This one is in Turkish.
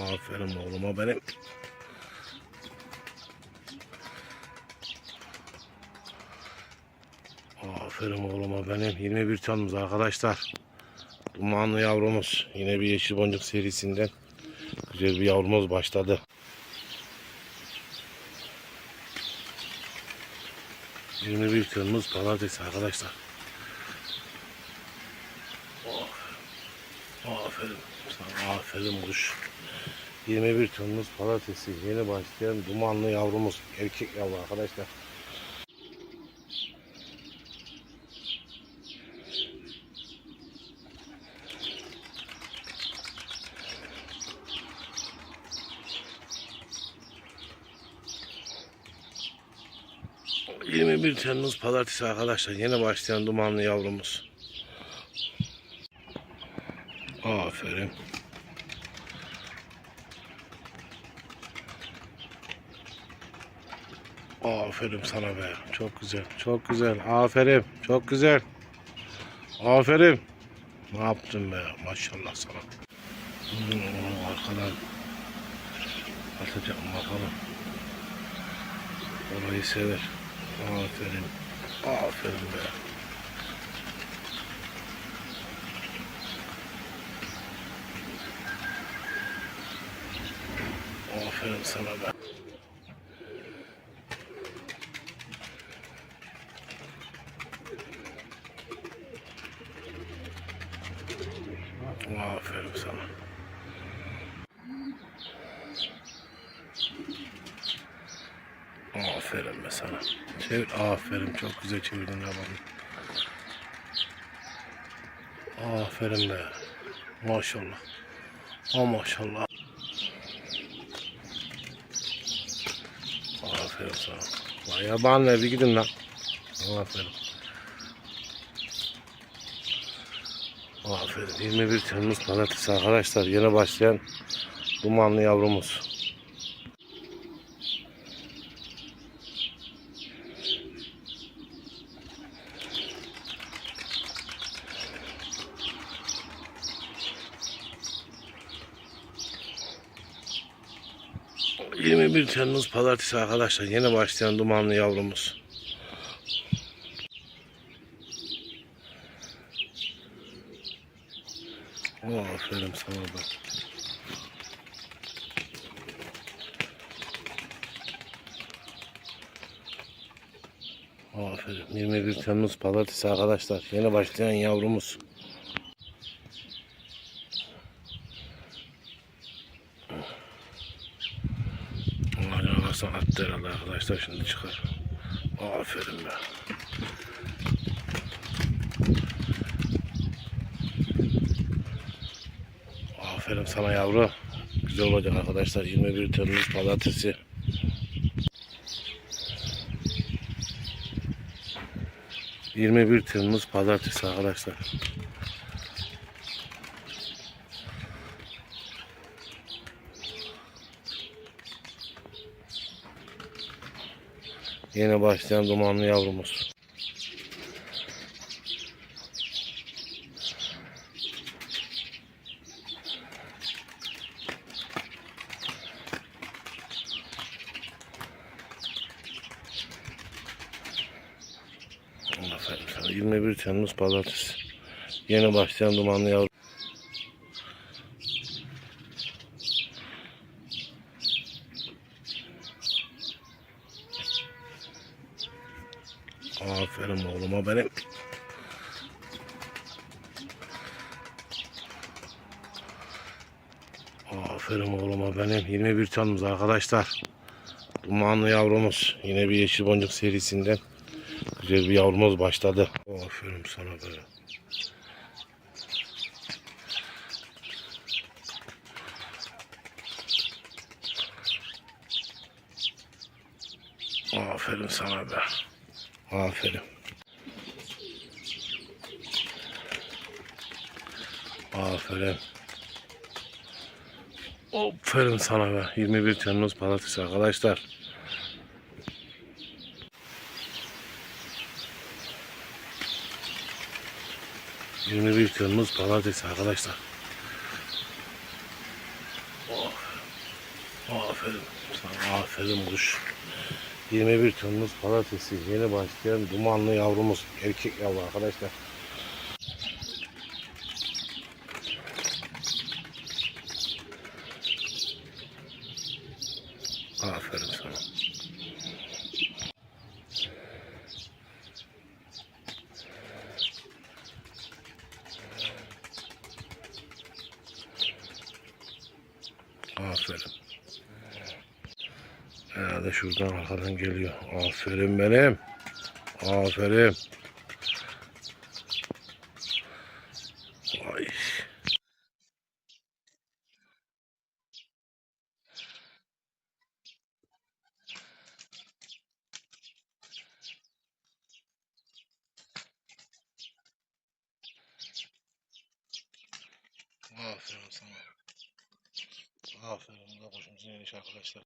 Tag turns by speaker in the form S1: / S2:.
S1: Aferin oğluma benim. Aferin oğluma benim. 21 canımız arkadaşlar. Dumanlı yavrumuz. Yine bir yeşil boncuk serisinden. Güzel bir yavrumuz başladı. Yirmi bir Temmuz Pazartesi arkadaşlar. Oh. Aferin. Aferin kuş. 21 Temmuz Pazartesi yeni başlayan dumanlı yavrumuz. Erkek yavru arkadaşlar. ...21 Temmuz Pazartesi arkadaşlar... ...yeni başlayan dumanlı yavrumuz. Aferin. Aferin sana be. Çok güzel. Çok güzel. Aferin. Çok güzel. Aferin. Ne yaptın be? Maşallah sana. Hmm, arkadan atacağım bakalım. Orayı sever. Aferin. Aferin be. Aferin sana be. Aferin sana. Aferin be sana. Çevir. Aferin. Çok güzel çevirdin yabanı. Aferin be. Maşallah. Ha maşallah. Aferin sana. Lan yabanlar bir gidin lan. Aferin. Aferin. 21 Temmuz Pazartesi arkadaşlar. Yeni başlayan dumanlı yavrumuz. ...21 Temmuz Pazartesi arkadaşlar... ...yeni başlayan dumanlı yavrumuz. Aferin sana da. Aferin. 21 Temmuz Pazartesi arkadaşlar. Yeni başlayan yavrumuz. Arasına attı arkadaşlar şimdi çıkar. Aferin be. Aferin sana yavru. Güzel olacak arkadaşlar. 21 Temmuz Pazartesi. ...21 Temmuz Pazartesi arkadaşlar. Yeni başlayan dumanlı yavrumuz. Aferin sana. 21 Temmuz Pazartesi. Yeni başlayan dumanlı yavru. Aferin oğluma benim. Aferin oğluma benim. 21 Temmuz arkadaşlar. Dumanlı yavrumuz. Yine bir yeşil boncuk serisinden. Güzel bir yavrumuz başladı. Aferin sana be. Aferin sana be. Aferin. Aferin. Aferin sana be. 21 Temmuz Pazartesi arkadaşlar. ...21 Temmuz Pazartesi arkadaşlar. Oh. Aferin. Aferin kuş. 21 tonumuz palatesi. Yeni başlayan dumanlı yavrumuz. Erkek yavru arkadaşlar. Aferin sana. Aferin. Herhalde şuradan arkadan geliyor. Aferin benim. Aferin. Vay. Aferin sana. Aferin. Da kuşumuzun yenişi arkadaşlar.